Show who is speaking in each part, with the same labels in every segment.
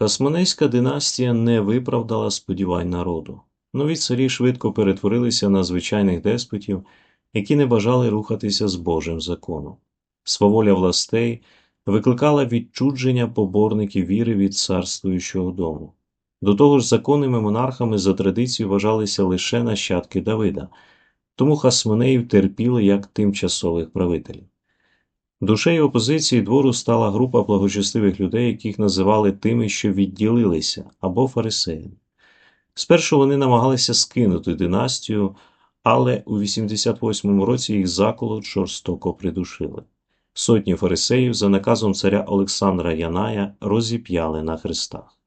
Speaker 1: Хасмонейська династія не виправдала сподівань народу. Нові царі швидко перетворилися на звичайних деспотів, які не бажали рухатися з Божим законом. Сваволя властей викликала відчудження поборників віри від царствуючого дому. До того ж, законними монархами за традицією вважалися лише нащадки Давида, тому хасмонеїв терпіли як тимчасових правителів. Душею опозиції двору стала група благочестивих людей, яких називали тими, що відділилися, або фарисеями. Спершу вони намагалися скинути династію, але у 88 році їх заколот жорстоко придушили. Сотні фарисеїв за наказом царя Олександра Яная розіп'яли на хрестах.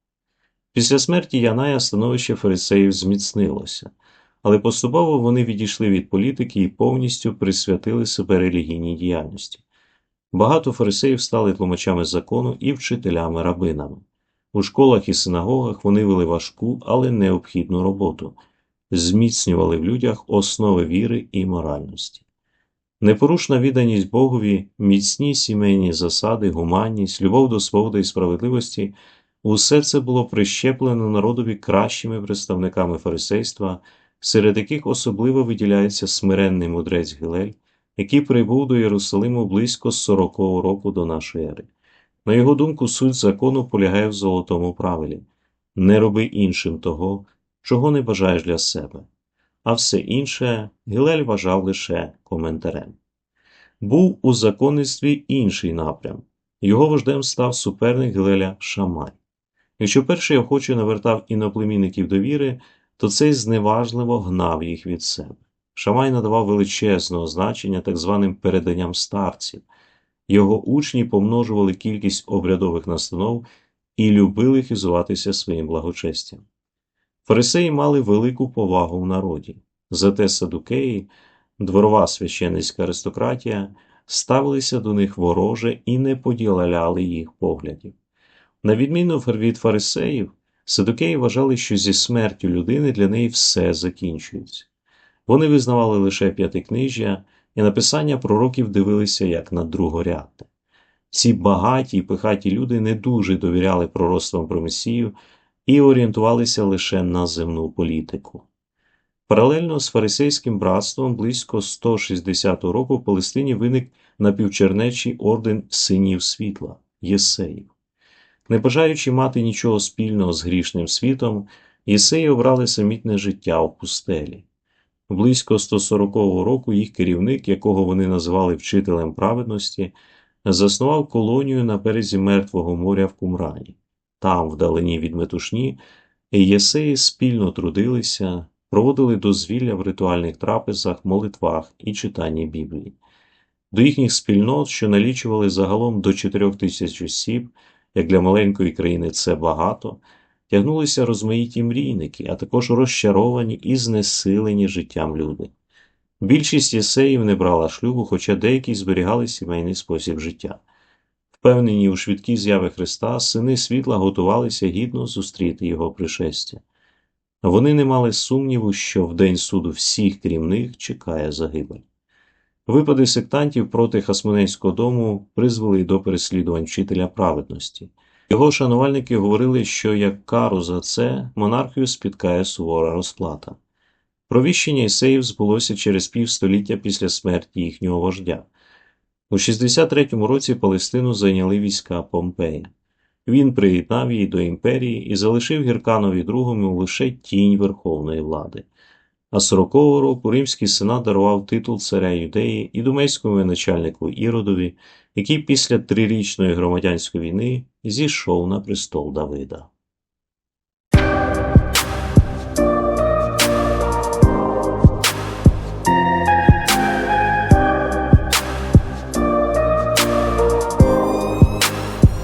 Speaker 1: Після смерті Яная становище фарисеїв зміцнилося, але поступово вони відійшли від політики і повністю присвятили себе релігійній діяльності. Багато фарисеїв стали тлумачами закону і вчителями рабинами. У школах і синагогах вони вели важку, але необхідну роботу, зміцнювали в людях основи віри і моральності. Непорушна відданість Богові, міцні сімейні засади, гуманність, любов до свободи і справедливості усе це було прищеплено народові кращими представниками фарисейства, серед яких особливо виділяється смиренний мудрець Гилель, який прибув до Єрусалиму близько 40-го року до нашої ери. На його думку, суть закону полягає в золотому правилі не роби іншим того, чого не бажаєш для себе, а все інше Гілель вважав лише коментарем. Був у законництві інший напрям. Його вождем став суперник Гілеля Шамай. Якщо перший охоче навертав іноплемінників до віри, то цей зневажливо гнав їх від себе. Шамай надавав величезного значення так званим переданням старців. Його учні помножували кількість обрядових настанов і любили хизуватися своїм благочестям. Фарисеї мали велику повагу в народі, зате садукеї, дворова священницька аристократія, ставилися до них вороже і не поділяли їх поглядів. На відміну від фарисеїв, садукеї вважали, що зі смертю людини для неї все закінчується. Вони визнавали лише п'ятикнижжя і написання пророків дивилися як на другорядне. Ці багаті і пихаті люди не дуже довіряли пророцтвам про Месію і орієнтувалися лише на земну політику. Паралельно з фарисейським братством близько 160 року в Палестині виник напівчернечий орден синів світла Єсеїв. Не бажаючи мати нічого спільного з грішним світом, Єсеї обрали самітне життя в пустелі. Близько 140 року їх керівник, якого вони називали вчителем праведності, заснував колонію на березі Мертвого моря в Кумрані. Там, вдалині від метушні, єсеї спільно трудилися, проводили дозвілля в ритуальних трапезах, молитвах і читанні Біблії. До їхніх спільнот, що налічували загалом до 4 тисяч осіб, як для маленької країни це багато, тягнулися розмаїті мрійники, а також розчаровані і знесилені життям люди. Більшість єсеїв не брала шлюбу, хоча деякі зберігали сімейний спосіб життя. Впевнені у швидкій зяви Христа, сини світла готувалися гідно зустріти Його пришестя. Вони не мали сумніву, що в день суду всіх, крім них, чекає загибель. Випади сектантів проти Хасмонейського дому призвели до переслідувань вчителя праведності. Його шанувальники говорили, що як кару за це монархію спіткає сувора розплата. Провіщення Ісеїв збулося через півстоліття після смерті їхнього вождя. У 63-му році Палестину зайняли війська Помпея. Він приєднав її до імперії і залишив Гірканові другому лише тінь верховної влади. А 40-го року Римський сенат дарував титул царя Юдеї і думейському начальнику Іродові, який після трирічної громадянської війни зійшов на престол Давида.